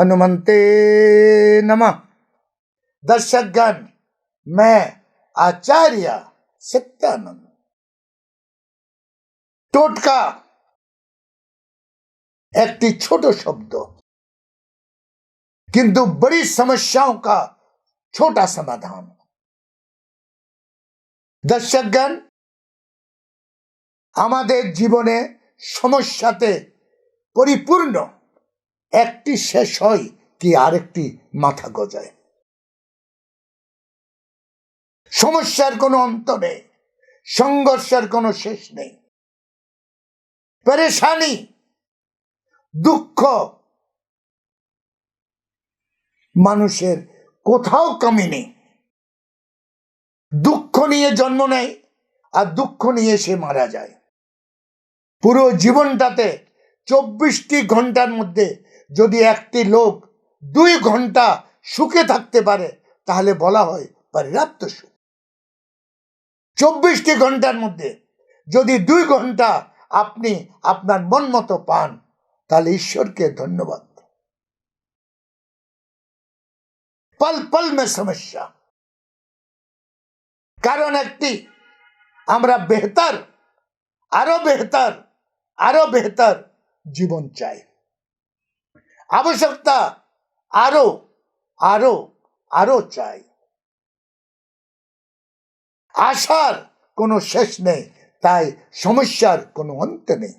हनुमंते नमः दर्शकगण मैं आचार्य सत्यानंद টোটকা একটি ছোট শব্দ কিন্তু बड़ी समस्याओं का छोटा समाधान দর্শকগণ আমাদের জীবনে সমস্যাতে পরিপূর্ণ একটি শেষ হয় কি আরেকটি মাথা গজায়। সমস্যার কোনো অন্ত নেই, সংঘর্ষের কোনো শেষ নেই। পরেশানি, দুঃখ, মানুষের কোথাও কমি নেই। দুঃখ নিয়ে জন্ম নেয় আর দুঃখ নিয়ে সে মারা যায়। পুরো জীবনটাতে চব্বিশটি ঘণ্টার মধ্যে যদি একটি লোক দুই ঘণ্টা সুখে থাকতে পারে, তাহলে বলা হয় পর্যাপ্ত সুখ। চব্বিশটি ঘণ্টার মধ্যে যদি দুই ঘণ্টা আপনি আপনার মন মতো পান, তাহলে ঈশ্বরকে ধন্যবাদ। পল পল মে সমস্যা। কারণ একটি, আমরা বেহতর, আরও বেহতর আরও বেহতর জীবন চাই। আবশ্যকতা আরও আরও আরও চাই আশার কোনো শেষ নেই তাই সমস্যার কোনো অন্ত নেই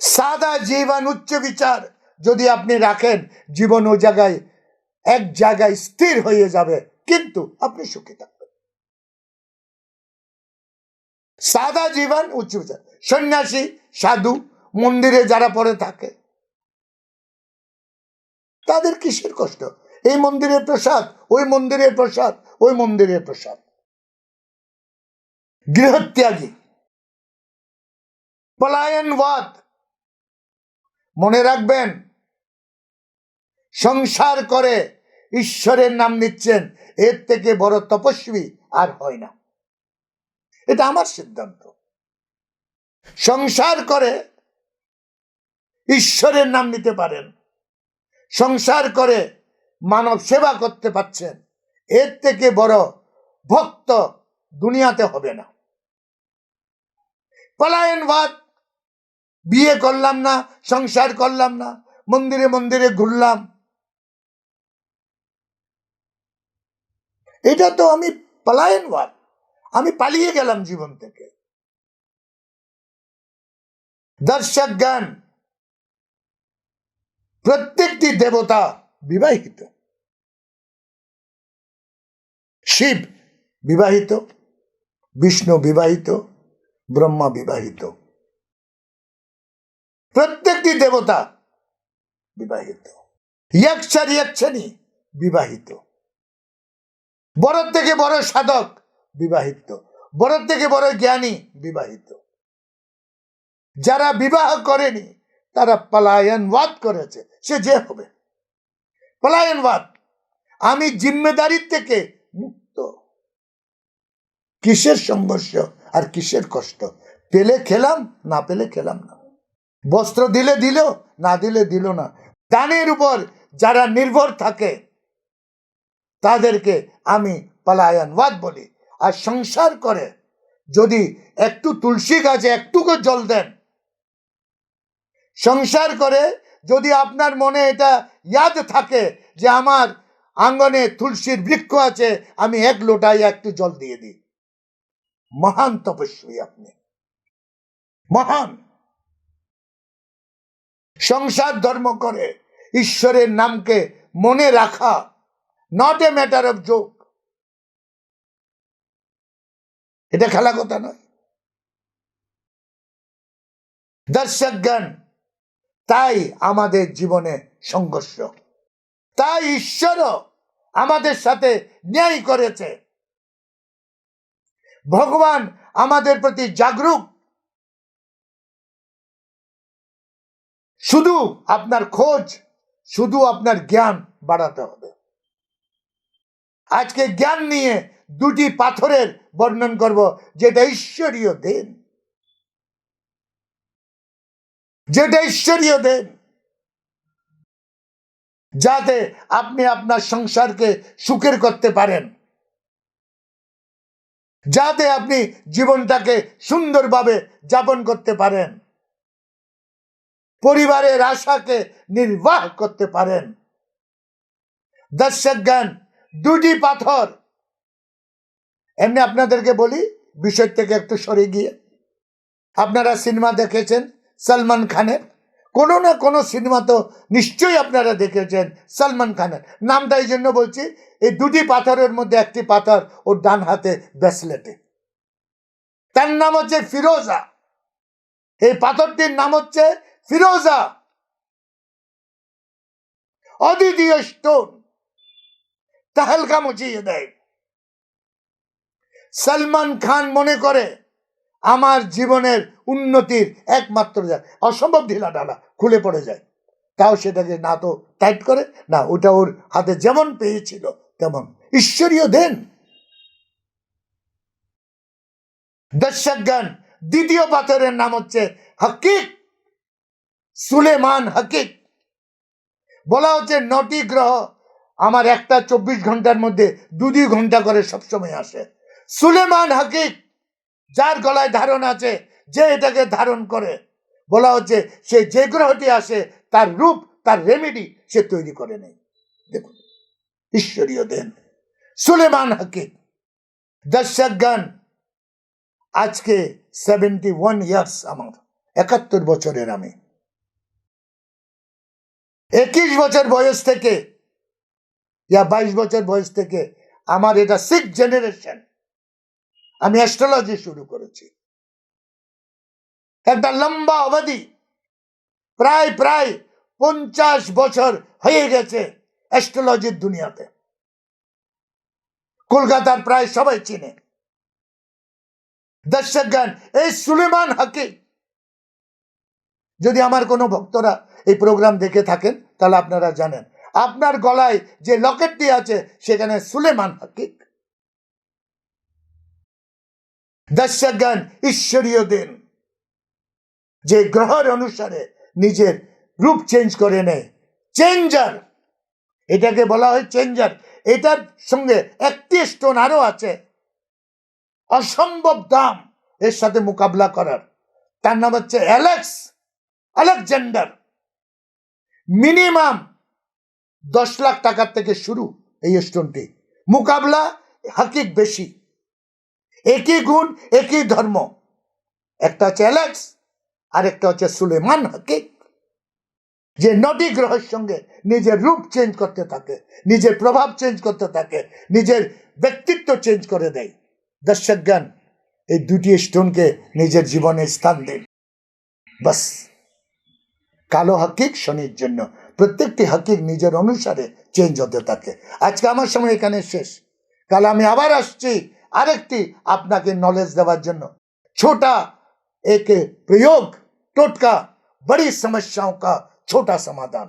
সাদা জীবন উচ্চ বিচার যদি আপনি রাখেন জীবন ও জায়গায় এক জায়গায় স্থির হয়ে যাবে কিন্তু আপনি সুখী থাকবেন সাদা জীবন উচ্চ বিচার সন্ন্যাসী সাধু মন্দিরে যারা পড়ে থাকে। তাদের কিসের কষ্ট? এই মন্দিরের প্রসাদ, ওই মন্দিরের প্রসাদ, ওই মন্দিরের প্রসাদ। গৃহত্যাগী। পলায়নবাদ। মনে রাখবেন, সংসার করে ঈশ্বরের নাম নিচ্ছেন, এর থেকে বড় তপস্বী আর হয় না। এটা আমার সিদ্ধান্ত। সংসার করে ঈশ্বরের নাম নিতে পারেন। সংসার করে মানব সেবা করতে পারছেন। এর থেকে বড় ভক্ত দুনিয়াতে হবে না। পলায়নবাদ, বিয়ে করলাম না, সংসার করলাম না, মন্দিরে মন্দিরে ঘুরলাম। এটা তো আমি পলায়নবাদ, আমি পালিয়ে গেলাম জীবন থেকে। দর্শক জ্ঞান প্রত্যেকটি দেবতা বিবাহিত। শিব বিবাহিত, বিষ্ণু বিবাহিত, ব্রহ্মা বিবাহিত। প্রত্যেকটি দেবতা বিবাহিত। ইয়াকসার ইয়াকসানি বিবাহিত। বড় থেকে বড় সাধক বিবাহিত। বড় থেকে বড় জ্ঞানী বিবাহিত। যারা বিবাহ করেনি তারা পলায়নবাদ করেছে, সে যে হবে। পলায়নবাদ, আমি জিম্মেদারির থেকে মুক্ত। কিসের সংঘর্ষ আর কিসের কষ্ট? পেলে খেলাম, না পেলে খেলাম না। বস্ত্র দিলে দিল, না দিলে দিল না। দানের উপর যারা নির্ভর থাকে, তাদেরকে আমি পলায়নবাদ বলি। আর সংসার করে, যদি একটু তুলসী গাছে একটুকু জল দেন সংসার করে যদি আপনার মনে এটা ইয়াদ থাকে যে আমার আঙ্গনে তুলসীর বৃক্ষ আছে, আমি এক লোটায় একটু জল দিয়ে দিই। মহান তপস্বী আপনি। মহান। সংসার ধর্ম করে, ঈশ্বরের নামকে মনে রাখা নট এ ম্যাটার অফ যোগ এটা খেলা কথা নয়। দর্শক জ্ঞান তাই আমাদের জীবনে সংঘর্ষ। তাই ঈশ্বরও আমাদের সাথে ন্যায় করেছে। ভগবান আমাদের প্রতি জাগরুক। শুধু আপনার খোঁজ, শুধু আপনার জ্ঞান বাড়াতে হবে। আজকে জ্ঞান নিয়ে দুটি পাথরের বর্ণন করব, যেটা ঈশ্বরীয় দেন। যেটা ঈশ্বরীয় দেন যাতে আপনি আপনার সংসারকে সুখের করতে পারেন। যাতে আপনি জীবনটাকে সুন্দরভাবে যাপন করতে পারেন। পরিবারের আশাকে নির্বাহ করতে পারেন। দর্শক জ্ঞান দুটি পাথর। এমনি আপনাদেরকে বলি, বিষয় থেকে একটু সরে গিয়ে। আপনারা সিনেমা দেখেছেন? সলমান খানের। কোনো না কোনো সিনেমা তো নিশ্চয়ই আপনারা দেখেছেন সলমান খানের। নামটা এই জন্য বলছি, এই দুটি পাথরের মধ্যে একটি পাথর ওর ডান হাতে ব্রেসলেটে। তার নাম হচ্ছে ফিরোজা। এই পাথরটির নাম হচ্ছে ফিরোজা। অদ্বিতীয় স্টোন, তাহেলকা মুচিয়ে দেয়। সলমান খান মনে করে আমার জীবনের উন্নতির একমাত্র যায় অসম্ভব ঢিলা ঢালা, খুলে পড়ে যায়। তাও সেটাকে না তো টাইট করে, না, ওটা ওর হাতে যেমন পেয়েছিল তেমন। ঈশ্বরীয় দেন। দর্শক গান দ্বিতীয় পাথরের নাম হচ্ছে হকিক, সুলেমান হকিক। বলা হচ্ছে নটি গ্রহ আমার একটা চব্বিশ ঘণ্টার মধ্যে দু দুই ঘণ্টা করে সবসময় আসে। সুলেমান হকিক যার গলায় ধারণ আছে, যে এটাকে ধারণ করে। বলা হচ্ছে, সে যে গ্রহটি আসে, তার রূপ, তার রেমেডি সে তৈরি করে নেই দেখুন, ঈশ্বরীয় দেন। সুলেমান হকিক দর্শক গান আজকে সেভেন্টি ওয়ান ইয়ার্স আমার, একাত্তর বছরের আমি। একুশ বছর বয়স থেকে, ইয়া বাইশ বছর বয়স থেকে, আমার এটা সিক্স জেনারেশন আমি অ্যাস্ট্রোলজি শুরু করেছি। একটা লম্বা অবধি, প্রায় প্রায় পঞ্চাশ বছর হয়ে গেছে অ্যাস্ট্রোলজির দুনিয়াতে। কলকাতার প্রায় সবাই চিনে। দর্শক গান এই সুলেমান হাকিম যদি আমার কোনো ভক্তরা এই প্রোগ্রাম দেখে থাকেন, তাহলে আপনারা জানেন, আপনার গলায় যে লকেটটি আছে, সেখানে সুলেমান হাকিক দর্শক গান ঈশ্বরীয় দিন। যে গ্রহের অনুসারে নিজের রূপ চেঞ্জ করে নেয়। চেঞ্জার এটাকে বলা হয় চেঞ্জার এটার সঙ্গে একটি স্টোন আরও আছে। অসম্ভব দাম এর সাথে মোকাবলা করার। তার নাম হচ্ছে অ্যালেক্স আলেকজান্ডার মিনিমাম দশ লাখ টাকার থেকে শুরু এই স্টোনটি মোকাবলা হাকিক বেশি। একই গুণ, একই ধর্ম। একটা হচ্ছে অ্যালেক্স আর একটা হচ্ছে সুলেমান হাকিক যে নদী গ্রহের সঙ্গে নিজের রূপ চেঞ্জ করতে থাকে, নিজের প্রভাব চেঞ্জ করতে থাকে, নিজের ব্যক্তিত্ব চেঞ্জ করে দেয়। দর্শক জ্ঞান এই দুটি স্টোনকে নিজের জীবনে স্থান দিন। বাস, কালো হাকিক শনির জন্য। প্রত্যেকটি হাকিক নিজের অনুসারে চেঞ্জ হতে থাকে। আজকে আমার সময় এখানে শেষ। কাল আমি আবার আসছি আরেকটি আপনাকে নলেজ দেওয়ার জন্য छोटा एक प्रयोग टोटका बड़ी समस्याओं का छोटा समाधान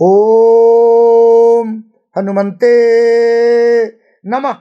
ओम हनुमंते नमः